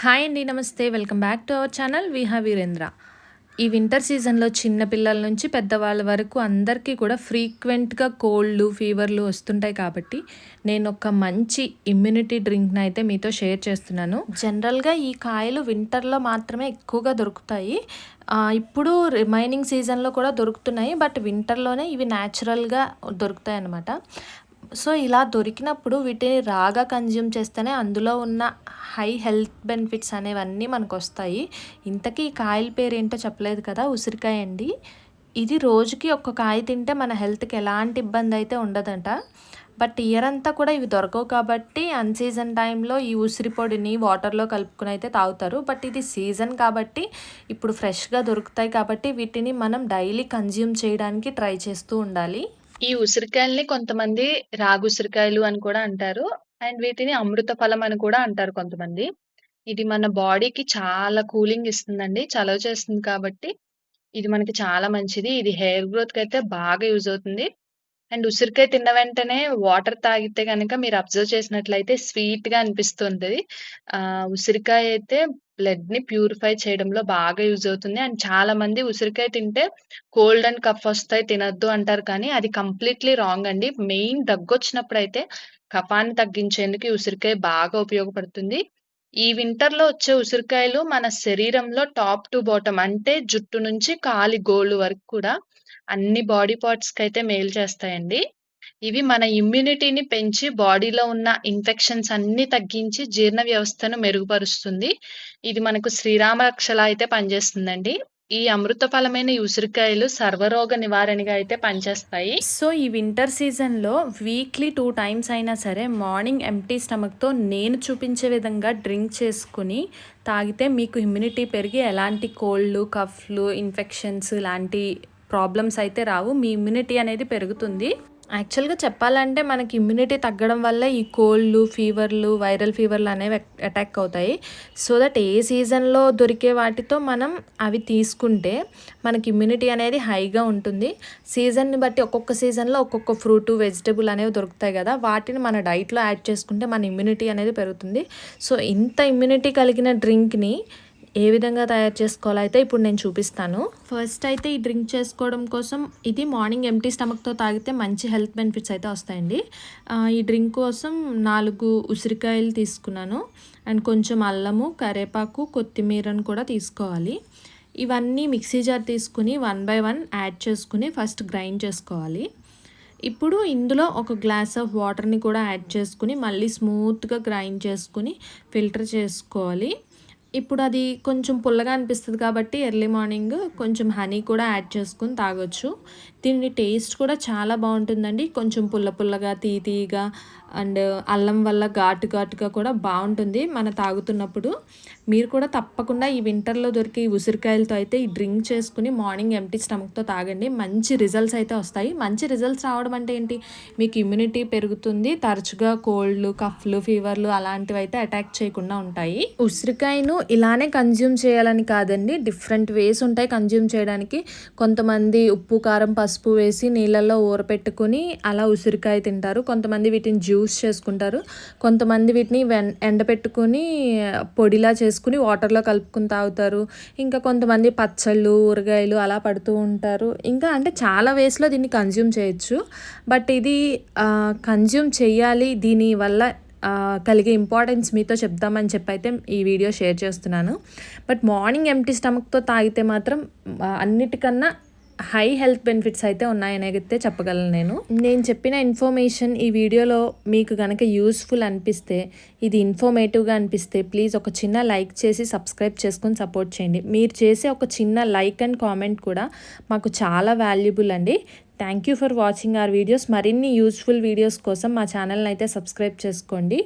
Hi అండి నమస్తే. Welcome back to our channel Viha Veerendra. ఈ వింటర్ సీజన్లో చిన్న పిల్లల నుంచి పెద్దవాళ్ళ వరకు అందరికీ కూడా ఫ్రీక్వెంట్గా కోల్డ్లు ఫీవర్లు వస్తుంటాయి కాబట్టి నేను ఒక మంచి ఇమ్యూనిటీ డ్రింక్ని అయితే మీతో షేర్ చేస్తున్నాను. జనరల్గా ఈ కాయలు వింటర్లో మాత్రమే ఎక్కువగా దొరుకుతాయి. ఇప్పుడు రిమైనింగ్ సీజన్లో కూడా దొరుకుతున్నాయి బట్ వింటర్లోనే ఇవి న్యాచురల్గా దొరుకుతాయి అన్నమాట సో ఇలా దొరికినప్పుడు వీటిని రాగా కన్జ్యూమ్ చేస్తేనే అందులో ఉన్న హై హెల్త్ బెనిఫిట్స్ అనేవన్నీ మనకు వస్తాయి ఇంతకీ ఈ కాయల పేరు ఏంటో చెప్పలేదు కదా ఉసిరికాయ అండి. ఇది రోజుకి ఒక్క కాయ తింటే మన హెల్త్కి ఎలాంటి ఇబ్బంది అయితే ఉండదంట. బట్ ఇయర్ అంతా కూడా ఇవి దొరకవు కాబట్టి అన్ సీజన్ టైంలో ఈ ఉసిరి పొడిని వాటర్లో కలుపుకుని అయితే తాగుతారు. బట్ ఇది సీజన్ కాబట్టి ఇప్పుడు ఫ్రెష్గా దొరుకుతాయి కాబట్టి వీటిని మనం డైలీ కన్జ్యూమ్ చేయడానికి ట్రై చేస్తూ ఉండాలి. ఈ ఉసిరికాయల్ని కొంతమంది రాగుసిరికాయలు అని కూడా అంటారు. అండ్ వీటిని అమృత ఫలం అని కూడా అంటారు కొంతమంది. ఇది మన బాడీకి చాలా కూలింగ్ ఇస్తుందండి చలవ చేస్తుంది కాబట్టి ఇది మనకి చాలా మంచిది. ఇది హెయిర్ గ్రోత్కి అయితే బాగా యూజ్ అవుతుంది. అండ్ ఉసిరికాయ తిన్న వెంటనే వాటర్ తాగితే కనుక మీరు అబ్జర్వ్ చేసినట్లయితే స్వీట్గా అనిపిస్తుంటది ఆ ఉసిరికాయ అయితే బ్లడ్ని ప్యూరిఫై చేయడంలో బాగా యూజ్ అవుతుంది. అండ్ చాలా మంది ఉసిరికాయ తింటే కోల్డ్ అండ్ కఫ్ వస్తాయి తినొద్దు అంటారు కానీ అది కంప్లీట్లీ రాంగ్ అండి. మెయిన్ దగ్గు వచ్చినప్పుడు అయితే కఫాన్ని తగ్గించేందుకు ఉసిరికాయ బాగా ఉపయోగపడుతుంది. ఈ వింటర్లో వచ్చే ఉసిరికాయలు మన శరీరంలో టాప్ టు బాటమ్ అంటే జుట్టు నుంచి కాలి గోళ్ళు వరకు కూడా అన్ని బాడీ పార్ట్స్కి అయితే మేలు చేస్తాయండి. ఇవి మన ఇమ్యూనిటీని పెంచి బాడీలో ఉన్న ఇన్ఫెక్షన్స్ అన్ని తగ్గించి జీర్ణ వ్యవస్థను మెరుగుపరుస్తుంది. ఇది మనకు శ్రీరామ రక్షలా అయితే పనిచేస్తుందండి. ఈ అమృత ఫలమైన ఉసిరికాయలు సర్వరోగ నివారణగా అయితే పనిచేస్తాయి. సో ఈ వింటర్ సీజన్లో వీక్లీ టూ టైమ్స్ అయినా సరే మార్నింగ్ ఎంటీ స్టమక్తో నేను చూపించే విధంగా డ్రింక్ చేసుకుని తాగితే మీకు ఇమ్యూనిటీ పెరిగి ఎలాంటి కోల్డ్లు కఫ్లు ఇన్ఫెక్షన్స్ లాంటి ప్రాబ్లమ్స్ అయితే రావు. మీ ఇమ్యూనిటీ అనేది పెరుగుతుంది. యాక్చువల్గా చెప్పాలంటే మనకి ఇమ్యూనిటీ తగ్గడం వల్ల ఈ కోల్డ్లు ఫీవర్లు వైరల్ ఫీవర్లు అనేవి అటాక్ అవుతాయి. సో దట్ ఏ సీజన్లో దొరికే వాటితో మనం అవి తీసుకుంటే మనకి ఇమ్యూనిటీ అనేది హైగా ఉంటుంది. సీజన్ని బట్టి ఒక్కొక్క సీజన్లో ఒక్కొక్క ఫ్రూట్ వెజిటబుల్ అనేవి దొరుకుతాయి కదా వాటిని మన డైట్లో యాడ్ చేసుకుంటే మన ఇమ్యూనిటీ అనేది పెరుగుతుంది. సో ఇంత ఇమ్యూనిటీ కలిగిన డ్రింక్ని ఏ విధంగా తయారు చేసుకోవాలో అయితే ఇప్పుడు నేను చూపిస్తాను. ఫస్ట్ అయితే ఈ డ్రింక్ చేసుకోవడం కోసం ఇది మార్నింగ్ ఎంటీ స్టమక్తో తాగితే మంచి హెల్త్ బెనిఫిట్స్ అయితే వస్తాయండి. ఈ డ్రింక్ కోసం నాలుగు ఉసిరికాయలు తీసుకున్నాను. అండ్ కొంచెం అల్లము కరేపాకు కొత్తిమీరను కూడా తీసుకోవాలి. ఇవన్నీ మిక్సీ జార్ తీసుకుని వన్ బై వన్ యాడ్ చేసుకుని ఫస్ట్ గ్రైండ్ చేసుకోవాలి. ఇప్పుడు ఇందులో ఒక గ్లాస్ ఆఫ్ వాటర్ని కూడా యాడ్ చేసుకుని మళ్ళీ స్మూత్గా గ్రైండ్ చేసుకుని ఫిల్టర్ చేసుకోవాలి. ఇప్పుడు అది కొంచెం పుల్లగా అనిపిస్తుంది కాబట్టి ఎర్లీ మార్నింగ్ కొంచెం హనీ కూడా యాడ్ చేసుకుని తాగొచ్చు. దీని టేస్ట్ కూడా చాలా బాగుంటుందండి. కొంచెం పుల్ల పుల్లగా తీ తీయగా అండ్ అల్లం వల్ల ఘాటు ఘాటుగా కూడా బాగుంటుంది మన తాగుతున్నప్పుడు. మీరు కూడా తప్పకుండా ఈ వింటర్లో దొరికే ఈ ఉసిరికాయలతో అయితే ఈ డ్రింక్ చేసుకుని మార్నింగ్ ఎంటీ స్టమక్తో తాగండి. మంచి రిజల్ట్స్ అయితే వస్తాయి. మంచి రిజల్ట్స్ రావడం అంటే ఏంటి? మీకు ఇమ్యూనిటీ పెరుగుతుంది. తరచుగా కోల్డ్లు కఫ్లు ఫీవర్లు అలాంటివి అయితే అటాక్ చేయకుండా ఉంటాయి. ఉసిరికాయను ఇలానే కన్జ్యూమ్ చేయాలని కాదండి. డిఫరెంట్ వేస్ ఉంటాయి కన్జ్యూమ్ చేయడానికి. కొంతమంది ఉప్పు కారం పసుపు వేసి నీళ్ళల్లో ఊరపెట్టుకుని అలా ఉసిరికాయ తింటారు. కొంతమంది వీటిని జ్యూస్ చేసుకుంటారు. కొంతమంది వీటిని వెన్ ఎండపెట్టుకుని పొడిలా చేసుకుని వాటర్లో కలుపుకుని తాగుతారు. ఇంకా కొంతమంది పచ్చళ్ళు ఊరగాయలు అలా పడుతూ ఉంటారు. ఇంకా అంటే చాలా వేస్లో దీన్ని కన్జ్యూమ్ చేయొచ్చు. బట్ ఇది కన్జ్యూమ్ చేయాలి. దీని వల్ల కలిగే ఇంపార్టెన్స్ మీతో చెప్దామని చెప్పి అయితే ఈ వీడియో షేర్ చేస్తున్నాను. బట్ మార్నింగ్ ఎంటీ స్టమక్తో తాగితే మాత్రం అన్నిటికన్నా హై హెల్త్ బెనిఫిట్స్ అయితే ఉన్నాయని అయితే చెప్పగలను నేను. నేను చెప్పిన ఇన్ఫర్మేషన్ ఈ వీడియోలో మీకు కనుక యూస్ఫుల్ అనిపిస్తే ఇది ఇన్ఫర్మేటివ్గా అనిపిస్తే ప్లీజ్ ఒక చిన్న లైక్ చేసి సబ్స్క్రైబ్ చేసుకొని సపోర్ట్ చేయండి. మీరు చేసే ఒక చిన్న లైక్ అండ్ కామెంట్ కూడా మాకు చాలా వాల్యుబుల్ అండి. Thank you for watching our videos. మరిన్ని యూస్ఫుల్ వీడియోస్ కోసం మా ఛానల్ని అయితే సబ్స్క్రైబ్ చేసుకోండి.